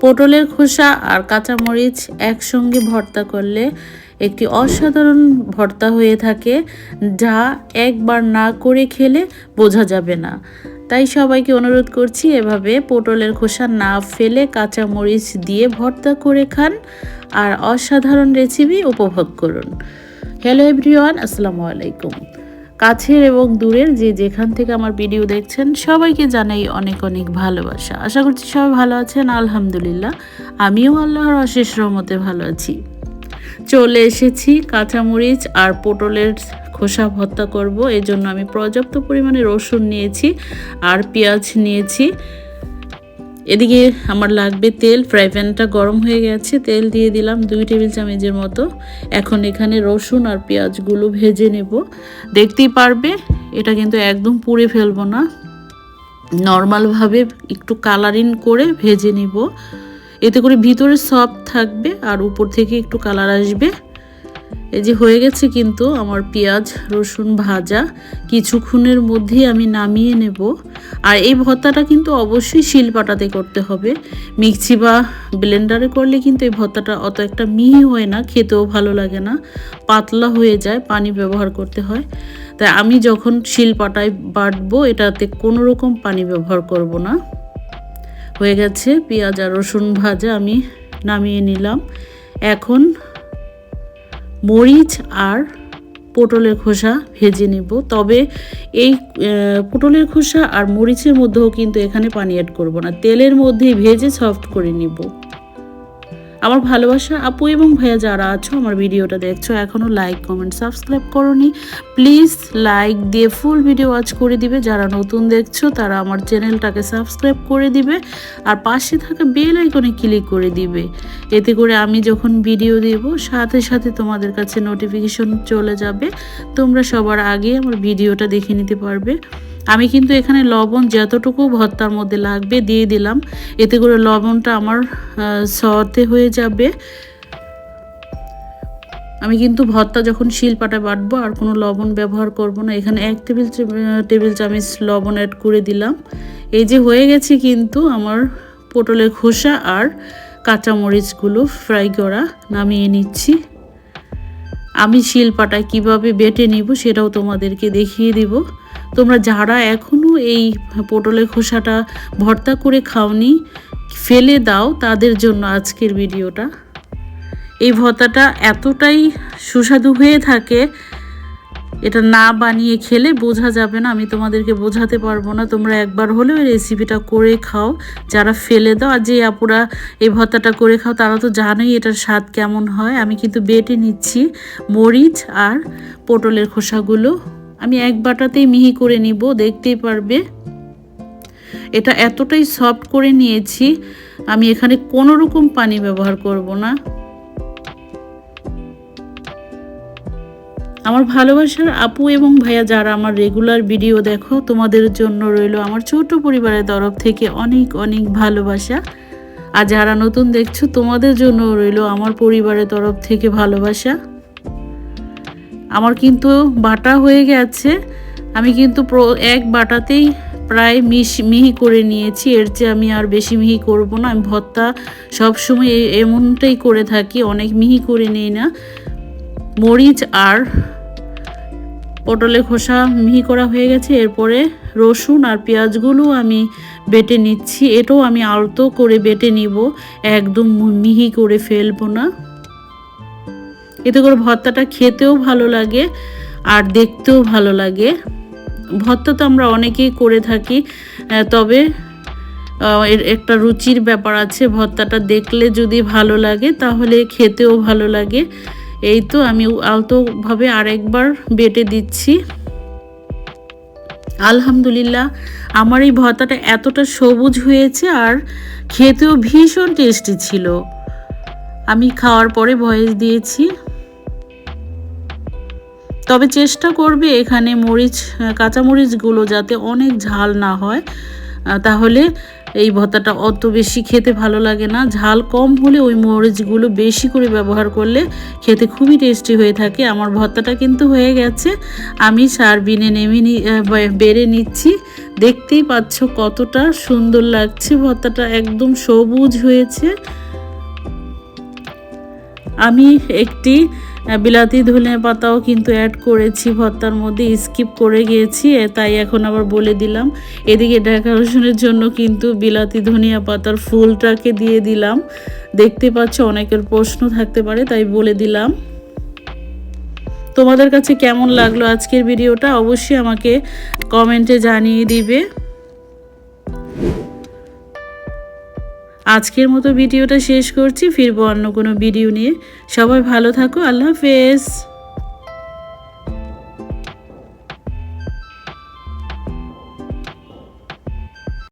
পটলের খোসা আর কাঁচামরিচ একসঙ্গে ভর্তা করলে একটি অসাধারণ ভর্তা হয়ে থাকে, যা একবার না করে খেলে বোঝা যাবে না। তাই সবাইকে অনুরোধ করছি, এভাবে পটলের খোসা না ফেলে কাঁচামরিচ দিয়ে ভর্তা করে খান আর অসাধারণ রেসিপি উপভোগ করুন। হ্যালো এভরিওয়ান আসসালামু আলাইকুম। কাছের এবং দূরের যে যেখান থেকে আমার ভিডিও দেখছেন, সবাইকে জানাই অনেক অনেক ভালোবাসা। আশা করছি সবাই ভালো আছেন, আলহামদুলিল্লাহ। আমিও আল্লাহর অশেষ রহমতে ভালো আছি। চলে এসেছি কাঁচামরিচ আর পটলের খোসা ভর্তা করব। এই জন্য আমি পর্যাপ্ত পরিমাণে রসুন নিয়েছি আর পেঁয়াজ নিয়েছি। এদিকে আমার লাগবে তেল ফ্রাই প্যানটা গরম হয়ে গেছে, তেল দিয়ে দিলাম দুই টেবিল চামচের মতো। এখন এখানে রসুন আর পেঁয়াজগুলো ভেজে নেব। দেখতেই পারবে, এটা কিন্তু একদম পুড়ে ফেলব না। নর্মালভাবে একটু কালারিং করে ভেজে নিব। এতে করে ভিতরে সফট থাকবে আর উপর থেকে একটু কালার আসবে। এই যে হয়ে গেছে কিন্তু আমার পেঁয়াজ, রসুন ভাজা কিছুক্ষণের মধ্যেই আমি নামিয়ে নেব। আর এই ভর্তাটা কিন্তু অবশ্যই শিলপাটাতে করতে হবে। মিক্সি বা ব্লেন্ডারে করলে কিন্তু এই ভর্তাটা অত একটা মিহি হয় না, খেতেও ভালো লাগে না, পাতলা হয়ে যায়, পানি ব্যবহার করতে হয়। তাই আমি যখন শিলপাটায় বাটবো, এটাতে কোনো রকম পানি ব্যবহার করব না। হয়ে গেছে পেঁয়াজ আর রসুন ভাজা আমি নামিয়ে নিলাম। এখন মরিচ আর পটলের খোসা ভেজে নেব। তবে এই পটলের খোসা আর মরিচের মধ্যেও কিন্তু এখানে পানি অ্যাড করব না। তেলের মধ্যেই ভেজে সফট করে নিব। আমার ভালোবাসা আপু এবং ভাইয়া যারা আছো, আমার ভিডিওটা দেখছ এখনও লাইক কমেন্ট সাবস্ক্রাইব করনি। প্লিজ লাইক দিয়ে ফুল ভিডিও ওয়াচ করে দিবে। যারা নতুন দেখছ, তারা আমার চ্যানেলটাকে সাবস্ক্রাইব করে দিবে আর পাশে থাকা বেল আইকনে ক্লিক করে দিবে। এতে করে আমি যখন ভিডিও দেব, সাথে সাথে তোমাদের কাছে নোটিফিকেশন চলে যাবে। তোমরা সবার আগে আমার ভিডিওটা দেখে নিতে পারবে। আমি কিন্তু এখানে লবণ যতটুকু ভর্তার মধ্যে লাগবে দিয়ে দিলাম। এতে করে লবণটা আমার সতে হয়ে যাবে। আমি কিন্তু ভর্তা যখন শিলপাটা বাটবো আর কোনো লবণ ব্যবহার করব না। এখানে এক টেবিল টেবিল চামচ লবণ অ্যাড করে দিলাম। এই যে হয়ে গেছে কিন্তু আমার পটলের খোসা আর কাঁচামরিচগুলো ফ্রাই করা। নামিয়ে নিচ্ছি। আমি শিলপাটায় কীভাবে বেটে নিব সেটাও তোমাদেরকে দেখিয়ে দিব। তোমরা যারা এখনও এই পটলের খোসাটা ভর্তা করে খাওনি, ফেলে দাও তাদের জন্য আজকের ভিডিওটা। এই ভর্তাটা এতটাই সুস্বাদু হয়ে থাকে এটা না বানিয়ে খেলে বোঝা যাবে না, আমি তোমাদেরকে বোঝাতে পারব না। তোমরা একবার হলেও এই রেসিপিটা করে খাও, যারা ফেলে দাও। আর যে আপুরা এই ভর্তাটা করে খাও, তারা তো জানোই এটার স্বাদ কেমন হয়। আমি কিন্তু বেটে নিচ্ছি মরিচ আর পটলের খোসাগুলো। আমি এক বাটাতেই মিহি করে নিব, দেখতেই পারবে। এটা এতটাই সফট করে নিয়েছি, আমি এখানে কোনো রকম পানি ব্যবহার করব না। আমার ভালোবাসার আপু এবং ভাইয়া যারা আমার রেগুলার ভিডিও দেখো, তোমাদের জন্য রইল আমার ছোট পরিবারের তরফ থেকে অনেক অনেক ভালোবাসা। আর যারা নতুন দেখছ, তোমাদের জন্য রইল আমার পরিবারের তরফ থেকে ভালোবাসা। আমার কিন্তু বাটা হয়ে গেছে। আমি কিন্তু এক বাটাতেই প্রায় মিশ, মিহি করে নিয়েছি। এর চেয়ে আমি আর বেশি মিহি করব না। আমি ভর্তা সবসময় এমনটাই করে থাকি, অনেক মিহি করে নিই না। মরিচ আর পটলের খোসা মিহি করা হয়ে গেছে। এরপরে রসুন আর পেঁয়াজগুলো আমি বেটে নিচ্ছি। এটাও আমি আলতো করে বেটে নিব। একদম মিহি করে ফেলব না। এতে করে ভর্তাটা খেতেও ভালো লাগে আর দেখতেও ভালো লাগে। ভর্তা তো আমরা অনেকেই করে থাকি তবে এর একটা রুচির ব্যাপার আছে ভর্তাটা দেখলে যদি ভালো লাগে, তাহলে খেতেও ভালো লাগে। এই তো আমি আলতোভাবে আরেকবার বেটে দিচ্ছি। আলহামদুলিল্লাহ, আমার এই ভর্তাটা এতটা সবুজ হয়েছে আর খেতেও ভীষণ টেস্টি ছিল। আমি খাওয়ার পরে ভয়েস দিয়েছি। তবে চেষ্টা করবে এখানে মরিচ, কাঁচামরিচগুলো যাতে অনেক ঝাল না হয়। তাহলে এই ভর্তাটা অত বেশি খেতে ভালো লাগে না। ঝাল কম হলে ওই মরিচগুলো বেশি করে ব্যবহার করলে খেতে খুবই টেস্টি হয়ে থাকে। আমার ভর্তাটা কিন্তু হয়ে গেছে। আমি সারবিনে নেমে বেড়ে নিচ্ছি। দেখতেই পাচ্ছ কতটা সুন্দর লাগছে ভর্তাটা। একদম সবুজ হয়েছে। আমি একটি বিলাতি ধনে পাতাও কিন্তু অ্যাড করেছি, ভর্তার মধ্যে স্কিপ করে গিয়েছি তাই এখন আবার বলে দিলাম। এদিকে ডেকোরেশনের জন্য কিন্তু বিলাতি ধনিয়া পাতার ফুলটাকে দিয়ে দিলাম। দেখতে পাচ্ছ অনেকের প্রশ্ন থাকতে পারে, তাই বলে দিলাম। তোমাদের কাছে কেমন লাগল আজকের ভিডিওটা? অবশ্যই আমাকে কমেন্টে জানিয়ে দিবে। আজকের মতো ভিডিওটা শেষ করছি। ফিরবো অন্য কোনো ভিডিও নিয়ে। সবাই ভালো থাকো। আল্লাহ হাফেজ।